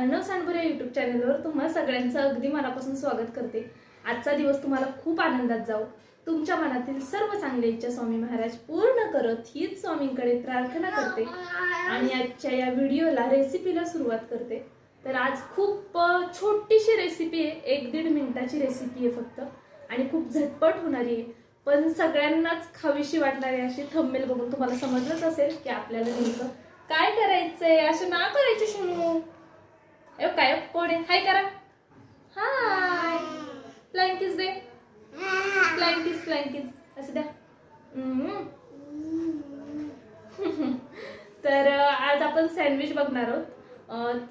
अर्णव सांडभर या युट्यूब चॅनलवर तुम्हा सगळ्यांचं अगदी मनापासून स्वागत करते. आजचा दिवस तुम्हाला खूप आनंदात जाऊ तुमच्या मनातील सर्व चांगल्या इच्छा स्वामी महाराज पूर्ण करत हीच स्वामींकडे प्रार्थना करते आणि आजच्या या व्हिडिओला रेसिपीला सुरुवात करते. तर आज खूप छोटीशी रेसिपी आहे. एक दीड मिनिटाची रेसिपी आहे फक्त. आणि खूप झटपट होणारी आहे. पण सगळ्यांनाच खावीशी वाटणारी अशी थंबेल बघून तुम्हाला समजलंच असेल की आपल्याला नेमकं काय करायचंय? असं ना करायचे शिणू ए काय कोण आहे? हाय करा. हाय. फ्लँकिस दे. फ्लँकिस फ्लँकिस असं द्या. तर आज आपण सँडविच बघणार आहोत.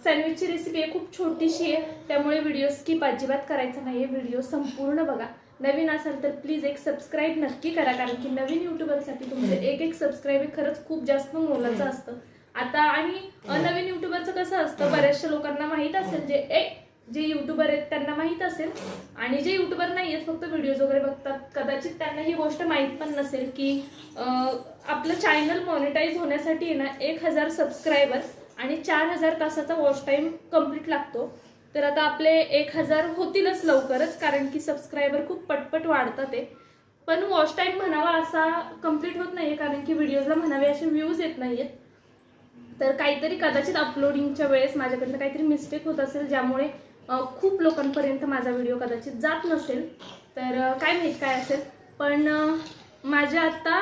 सँडविचची रेसिपी आहे खूप छोटीशी आहे. त्यामुळे व्हिडिओ स्किप अजिबात करायचा नाही आहे व्हिडिओ संपूर्ण बघा. नवीन असाल तर प्लीज एक सबस्क्राईब नक्की करा. कारण की नवीन युट्यूबरसाठी तुमचं एक एक सबस्क्राईब हे खरंच खूप जास्त मोलाचं असतं. आता आणि युट्यूबरचं कसं असतं बऱ्याचशा लोकांना माहीत असेल जे ए जे युट्यूबर आहेत त्यांना माहीत असेल. आणि जे युट्यूबर नाही आहेत फक्त व्हिडिओज वगैरे बघतात. कदाचित त्यांना ही गोष्ट माहीत पण नसेल की आपलं चॅनल मॉनिटाईज होण्यासाठी आहे ना एक हजार सबस्क्रायबर आणि चार हजार तासाचा वॉच टाईम कंप्लीट लागतो. तर आता आपले एक हजार होतीलच लवकरच कारण की सबस्क्रायबर खूप पटपट वाढतात ते पण वॉच टाईम म्हणावा असा कंप्लीट होत नाहीये कारण की व्हिडिओजला म्हणावे असे व्ह्यूज येत नाहीयेत. तर काहीतरी कदाचित अपलोडिंगच्या वेळेस माझ्याकडनं काहीतरी मिस्टेक होत असेल ज्यामुळे खूप लोकांपर्यंत माझा व्हिडिओ कदाचित जात नसेल. तर काय माहीत काय असेल. पण माझ्या आत्ता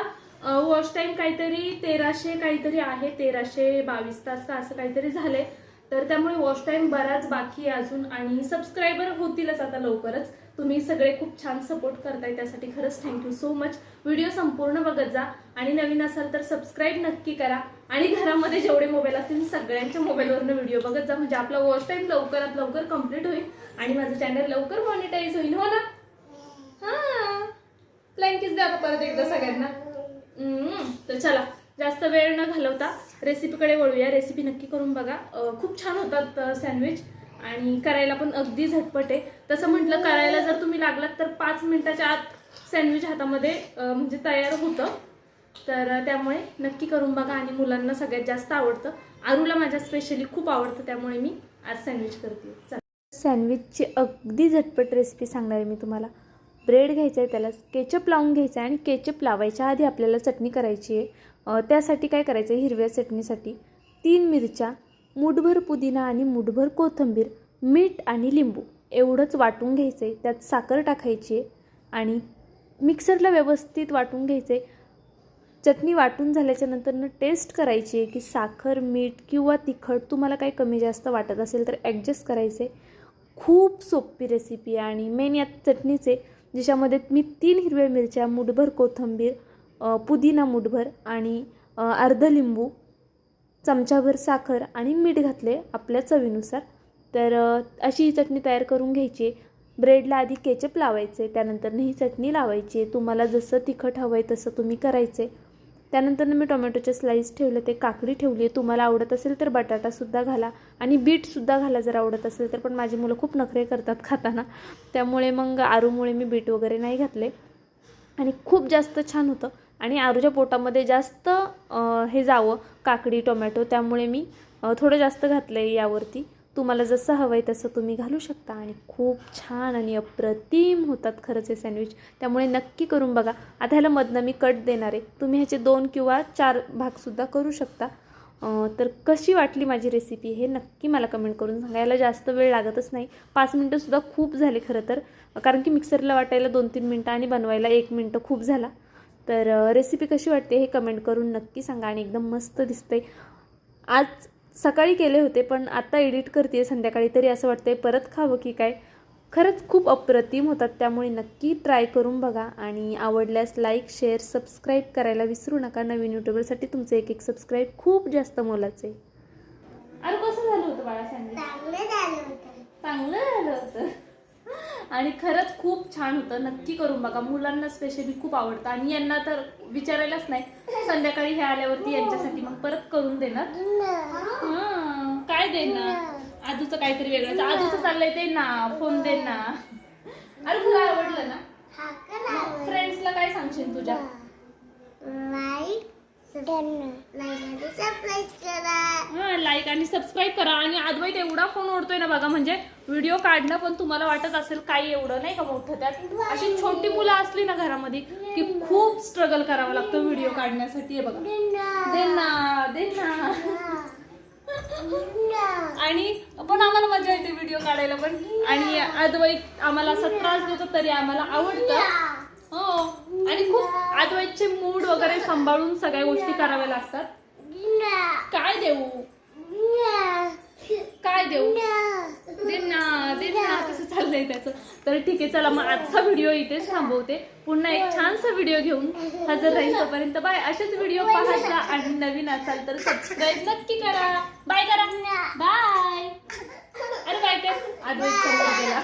वॉच टाईम काहीतरी तेराशे काहीतरी आहे तेराशे बावीस तास का असं काहीतरी झालंय. तर त्यामुळे वॉच टाईम बराच बाकी आहे अजून आणि सबस्क्रायबर होतीलच आता लवकरच. तुम्ही सगळे खूप छान सपोर्ट करताय त्यासाठी खरंच थँक्यू सो मच व्हिडिओ संपूर्ण बघत जा आणि नवीन असाल तर सबस्क्राईब नक्की करा. आणि घरामध्ये जेवढे मोबाईल असतील सगळ्यांच्या मोबाईलवरनं व्हिडिओ बघत जा. म्हणजे आपला वॉच टाईम लवकरात लवकर कंप्लीट होईल आणि माझं चॅनल लवकर मॉनिटाईज होईल. हो ना? हा. प्लॅनकीच द्या परत एकदा सगळ्यांना? तर चला जास्त वेळ न घालवता रेसिपीकडे वळूया. रेसिपी नक्की करून बघा. खूप छान होतात सँडविच आणि करायला पण अगदी झटपट आहे. तसं म्हटलं करायला जर तुम्ही लागलात तर पाच मिनिटाच्या आत सँडविच हातामध्ये म्हणजे तयार होतं. तर त्यामुळे नक्की करून बघा आणि मुलांना सगळ्यात जास्त आवडतं. आरूला माझ्या स्पेशली खूप आवडतं त्यामुळे मी आज सँडविच करते. सँडविचची अगदी झटपट रेसिपी सांगणार आहे मी तुम्हाला. ब्रेड घ्यायचा आहे त्याला केचप लावून घ्यायचं आहे आणि केचप लावायच्या आधी आपल्याला चटणी करायची आहे. त्यासाठी काय करायचं आहे हिरव्या चटणीसाठी तीन मिरच्या मुठभर पुदिना आणि मुठभर कोथिंबीर मीठ आणि लिंबू एवढंच वाटून घ्यायचं आहे. त्यात साखर टाकायची आहे आणि मिक्सरला व्यवस्थित वाटून घ्यायचं आहे. चटणी वाटून झाल्याच्यानंतरनं टेस्ट करायची आहे की साखर मीठ किंवा तिखट तुम्हाला काही कमी जास्त वाटत असेल तर ॲडजस्ट करायचे खूप सोपी रेसिपी आहे आणि मेन यात चटणीचे ज्याच्यामध्ये मी तीन हिरव्या मिरच्या मुठभर कोथिंबीर पुदिना मुठभर आणि अर्ध लिंबू चमचाभर साखर आणि मीठ घातले आपल्या चवीनुसार. तर अशी ही चटणी तयार करून घ्यायची. ब्रेडला आधी केचप लावायचे त्यानंतर ही चटणी लावायची. तुम्हाला जसं तिखट हवं आहे तसं तुम्ही करायचे. त्यानंतर मी टोमॅटोचे स्लाईस ठेवले ते काकडी ठेवली. आहे तुम्हाला आवडत असेल तर बटाटासुद्धा घाला आणि बीटसुद्धा घाला जर आवडत असेल तर. पण माझी मुलं खूप नखरे करतात खाताना. त्यामुळे मग आरूमुळे मी बीट वगैरे नाही घातले. आणि खूप जास्त छान होतं. आणि आरूच्या पोटामध्ये जास्त हे जावं काकडी टोमॅटो. त्यामुळे मी थोडं जास्त घातलं आहे यावरती. तुम्हाला जसं हवं आहे तसं तुम्ही घालू शकता. आणि खूप छान आणि अप्रतिम होतात खरंच हे सँडविच. त्यामुळे नक्की करून बघा. आता ह्याला मधनं मी कट देणार आहे. तुम्ही ह्याचे दोन किंवा चार भागसुद्धा करू शकता. तर कशी वाटली माझी रेसिपी हे नक्की मला कमेंट करून सांगायला जास्त वेळ लागतच नाही. पाच मिनटंसुद्धा खूप झाले खरं तर. कारण की मिक्सरला वाटायला दोन तीन मिनटं आणि बनवायला एक मिनटं खूप झाला. तर रेसिपी कशी वाटते हे कमेंट करून नक्की सांगा आणि एकदम मस्त दिसते आज सकाळी केले होते पण आता एडिट करते संध्याकाळी तरी असं वाटतंय परत खावं की काय? खरंच खूप अप्रतिम होतात त्यामुळे नक्की ट्राय करून बघा आणि आवडल्यास लाईक शेअर सबस्क्राईब करायला विसरू नका. नवीन युट्यूबरसाठी तुमचं एक एक सबस्क्राईब खूप जास्त मोलाचं. आहे अरे कसं झालं होतं बाळा चांगलं झालं होतं. चांगलं झालं होतं. आणि खरंच खूप छान होतं. नक्की करून बघा. मुलांना स्पेशली खूप आवडतं आणि यांना तर विचारायलाच नाही. संध्याकाळी हे आल्यावरती यांच्यासाठी मग परत करून देणार. काय दे ना? आजूचं काहीतरी वेगळंच आजूचं चाललंय ते ना फोन दे ना. अरे तुला आवडलं ना? फ्रेंड्सला काय सांगशील तुझ्या? लाईक हा लाईक आणि सबस्क्राईब करा. आणि अद्वैत एवढा फोन ओढतोय ना बघा म्हणजे व्हिडिओ काढणं पण तुम्हाला वाटत असेल काही एवढं नाही का मोठं त्यात? अशी छोटी मुलं असली ना घरामध्ये की खूप स्ट्रगल करावं लागतं व्हिडिओ काढण्यासाठी. बघा. दे ना दे ना. आणि पण आम्हाला मजा येते व्हिडिओ काढायला पण. आणि अद्वैत आम्हाला असा त्रास देतो तरी आम्हाला आवडतं. हो. आणि खूप अद्वैतचे मूड वगैरे सांभाळून सगळ्या गोष्टी कराव्या लागतात. काय देऊ काय देऊ दे ना दे ना आहे त्याचं. तर ठीक आहे चला मग आजचा व्हिडिओ इथेच थांबवते. पुन्हा एक छानसा व्हिडिओ घेऊन हजर राहील तोपर्यंत. बाय असेच व्हिडिओ पाहायचा आणि नवीन असाल तर सबस्क्राईब नक्की करा. बाय करा. बाय अरे बाय कर अद्वैत गेला